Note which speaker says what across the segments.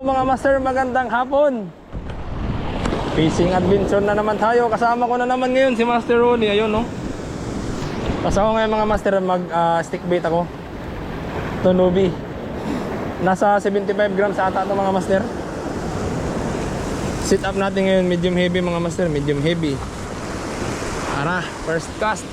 Speaker 1: Mga master, magandang hapon. Fishing adventure na naman tayo. Kasama ko na naman ngayon si Master Ronnie. Ayun, no? Kasama ngayon mga master, mag ah, bait ako. Tunubi. Nasa 75 grams ata ito mga master. Sit up natin ngayon, medium heavy mga master, medium heavy. Tara, first cast.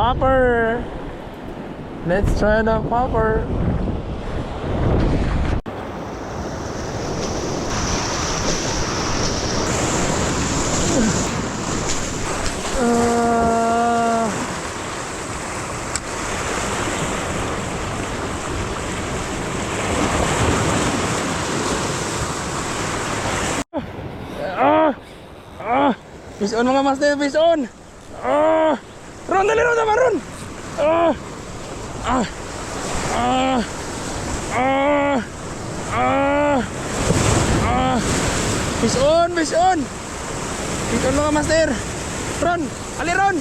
Speaker 1: Popper! Let's try the popper. Uh, ah! Ah! Fish on mga master, fish on! Ah! Ron, dali ron, tama ron! Ah! Ah! Ah! Ah! Ah! Ah! Fish on, fish on! Fish on master! Ron! Ali ron!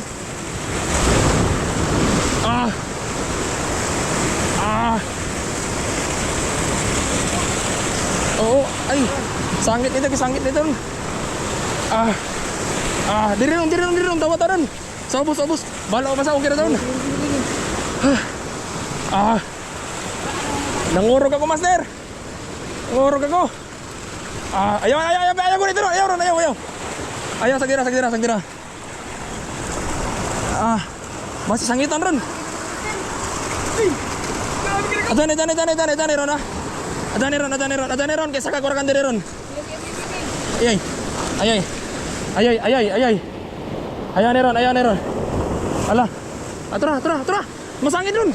Speaker 1: Ah! Ah! Oo, ay! Sangit nito, sangit nito. Ah! Ah, diri ron, diri ron, diri ron, tawa taran. Sa ubos. Bala ko pa sa okay na taon. Ah. Nangurog ako, master. Nangurog ako. Ah, ayaw, ayaw, ayaw, ayaw, ayaw, ayaw, ayaw, ron, ayaw, ayaw. Ayaw, sagdira, sagdira, sagdira. Ah, masih sangitan ron. Adane, adane, adane, adane, adane ron ah. Adane ron, adane ron, adane ron, kaya saka kurakan diri ron. Ayay, ayay. Ayay, ayay, ayay. Ayaw ni ron, ayaw ni ron. Ala. Atra, atra, atra. Masangit ron.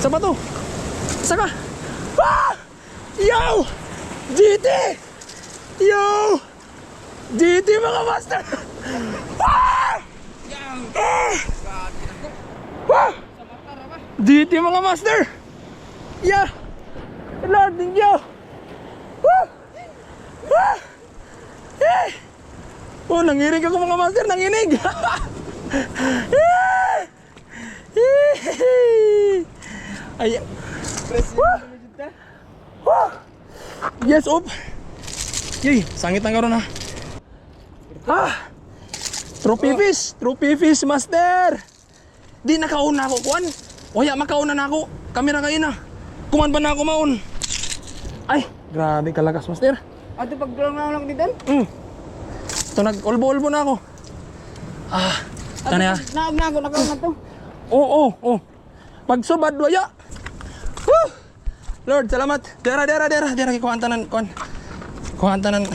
Speaker 1: Sa bato. Saka. Ah! Yo! GT! Yo! GT mga master! Ah! Ah! Ah! GT mga master! Yeah! Lord, thank you! Woo! Ah! Eh! Oh, nanginig ako mga master, nanginig. Ay. Yes, op. Yay, sangit na karon ha. Ah! Trophy fish, trophy fish master. Di nakauna ako kuan. Waya makauna na ako. Kamera kayo na. Kuman ba na ako maun? Ay, grabe kalakas master.
Speaker 2: Ato pag na lang dito.
Speaker 1: Mm. Ito nag-ulbo-ulbo na ako. Ah, ah.
Speaker 2: Naog na ako nakaw na to.
Speaker 1: Oo, oo, oo. Pag subad waya. Woo! Lord, salamat. Dera, dera, dera, dera kay kuhan tanan, kuhan. Kuhan tanan.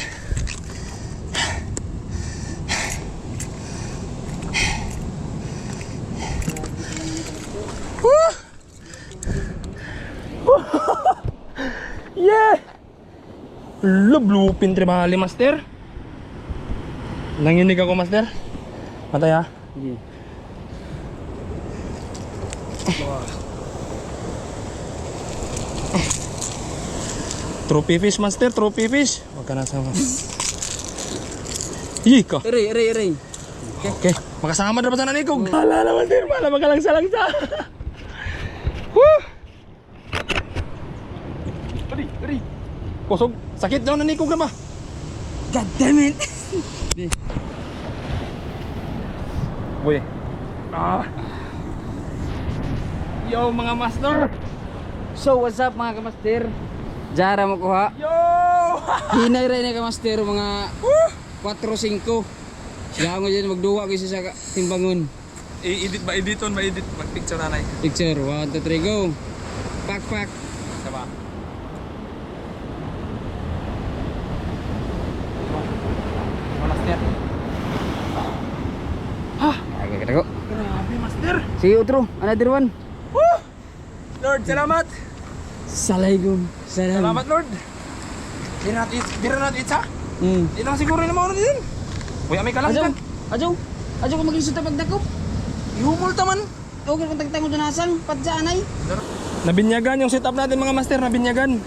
Speaker 1: Woo! Woo! yeah! Lublupin tribali, master. Nanginig ako, master. Matay ha.
Speaker 2: Sige.
Speaker 1: Trophy fish, master. Trophy fish. Huwag ka na sama. Iyi ka.
Speaker 2: Ere, ere, ere.
Speaker 1: Okay. Makasama na ba sa nanikog? Hala naman, sir. Mala magalang-salangsa. Woo! Ari, ari. Kusog. Sakit daw nanikog na ba?
Speaker 2: God damn it.
Speaker 1: Boy. Ah. Yo mga master.
Speaker 2: So, what's up mga kamaster? Jara mo kuha.
Speaker 1: Yo!
Speaker 2: Hinay rin na kamaster mga 4-5. Siya mo dyan magduwa kasi sa timbangon.
Speaker 1: I-edit ba editon ba edit mag picture nanay.
Speaker 2: Picture, 1, 2, 3, go. Pak, pak.
Speaker 1: Sama. Master.
Speaker 2: Ay, kita ko.
Speaker 1: Grabe master.
Speaker 2: Sige, otro. Another one.
Speaker 1: Woo! Lord, salamat.
Speaker 2: Salaygum. Salam.
Speaker 1: Salamat Lord. Di na natin, di na natin itsa.
Speaker 2: Hmm.
Speaker 1: Di lang siguro na mauna din. Uy, amay ka lang
Speaker 2: Ajo,
Speaker 1: dyan.
Speaker 2: ajo. Ajo ko mag-isot na pagdakop.
Speaker 1: Ihumol taman.
Speaker 2: Okay, kung tagtang mo dunasang, padya anay.
Speaker 1: Nabinyagan yung setup natin mga master, nabinyagan.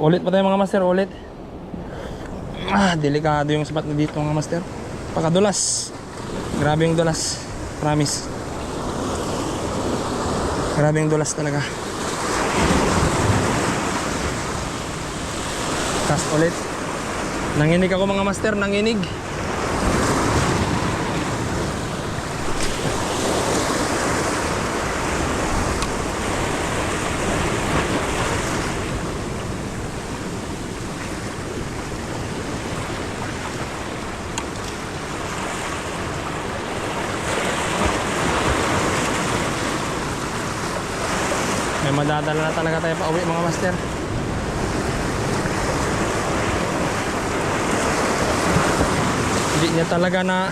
Speaker 1: Ulit pa tayo mga master, ulit. Ah, delikado yung spot na dito mga master. Pakadulas. Grabe yung dulas. Promise. Grabe yung dulas talaga. Cast ulit. Nanginig ako mga master, nanginig. Madadala na talaga tayo pa uwi mga master. Hindi niya talaga na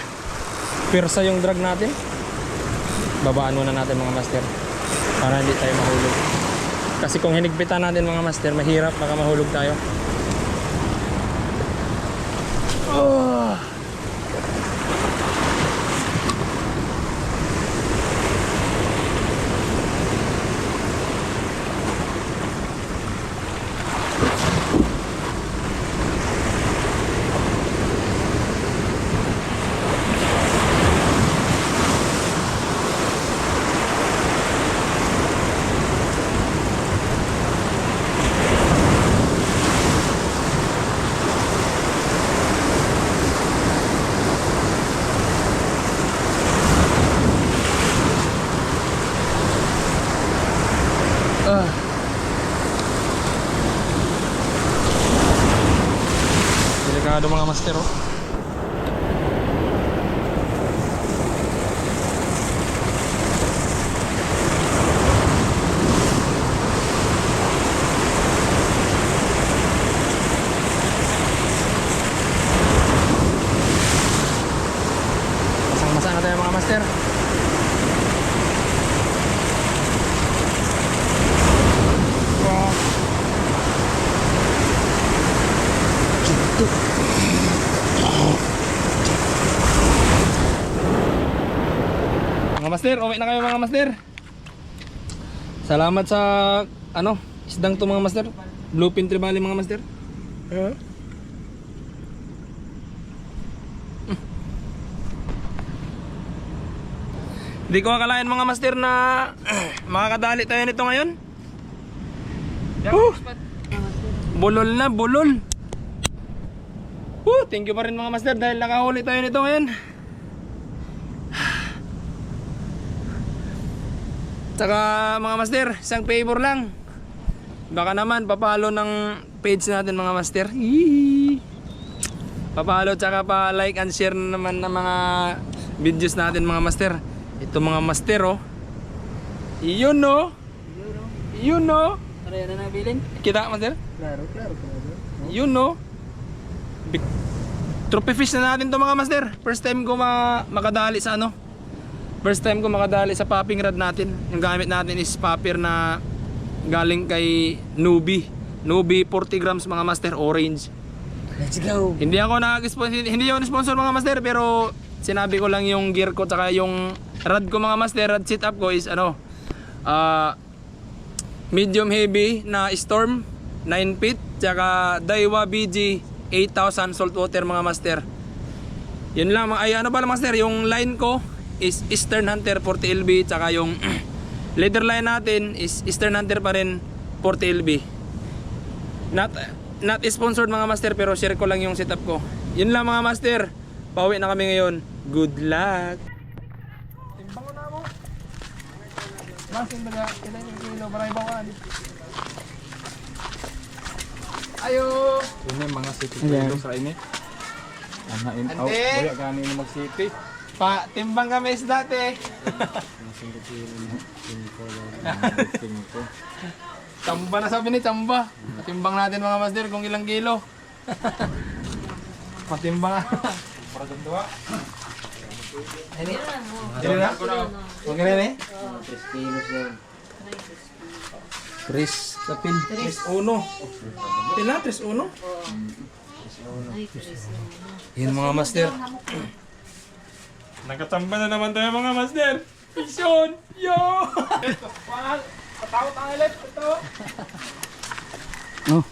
Speaker 1: pirsa yung drag natin. Babaan muna natin mga master. Para hindi tayo mahulog. Kasi kung hinigpitan natin mga master, mahirap baka mahulog tayo. Oh. Ah. Delikado mga master oh. Masang-masa na tayo mga master. Wow. Mga master, okay na kayo mga master. Salamat sa ano, isdang to mga master. Bluepin Tribali mga master. Eh? Hindi ko akalain mga master na makakadali tayo nito ngayon. Woo! Bulol na, bulol. Woo! Thank you pa rin mga master dahil nakahuli tayo nito ngayon. Tsaka mga master, isang favor lang. Baka naman papalo ng page natin mga master. Hihi. Papalo tsaka pa like and share na naman ng mga videos natin mga master. Ito mga master oh. Yun no. Yun no.
Speaker 2: Ano yan na nabilin?
Speaker 1: Kita master?
Speaker 2: Klaro, klaro, klaro.
Speaker 1: Yun no. Big trophy fish na natin to mga master. First time ko ma makadali sa ano. First time ko makadali sa popping rod natin. Yung gamit natin is popper na galing kay Nubi. Nubi 40 grams mga master orange.
Speaker 2: Let's go.
Speaker 1: Hindi ako nag-sponsor, hindi ako sponsor mga master pero sinabi ko lang yung gear ko tsaka yung rod ko mga master, rod setup ko is ano ah medium heavy na storm 9 feet tsaka Daiwa BG 8000 saltwater mga master. Yun lang ay ano pala master, yung line ko is Eastern Hunter 40 LB tsaka yung leader line natin is Eastern Hunter pa rin 40 LB. Not not sponsored mga master pero share ko lang yung setup ko. Yun lang mga master. Pauwi na kami ngayon. Good luck! Timbang ko na mo. Masin ba na? Ilan yung kilo? Maray bawan. Ayo!
Speaker 3: Ini mga city
Speaker 2: Ayan.
Speaker 3: kilos ra ini. Ana in out. Wala gani ni mag city.
Speaker 1: Pa, timbang kami is dati. Tamba na sabi ni Tamba. Patimbang natin mga master kung ilang kilo. Patimbang.
Speaker 3: Para dun duwa.
Speaker 1: Ini na? Huwag na eh.
Speaker 2: Chris Kapil.
Speaker 1: Tres uno. Pila? Tres uno? Yan mga master. Nakatamba na naman tayo mga master. Vision! Yo! Ito, pahal. Patawa tayo ulit. Patawa.
Speaker 2: Oh,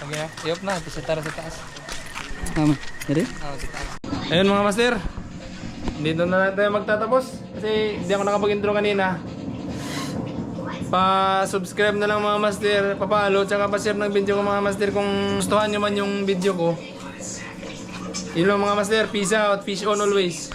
Speaker 1: Okay, iop na. Ito sa tara sa taas.
Speaker 2: tama. Ere?
Speaker 1: Ayun mga master. Dito na lang tayo magtatapos. Kasi hindi ako nakapag-intro kanina. Pa-subscribe na lang mga master, pa-follow, tsaka pa-share ng video ko mga master kung gustuhan nyo man yung video ko. Yun lang mga master, peace out, fish on always.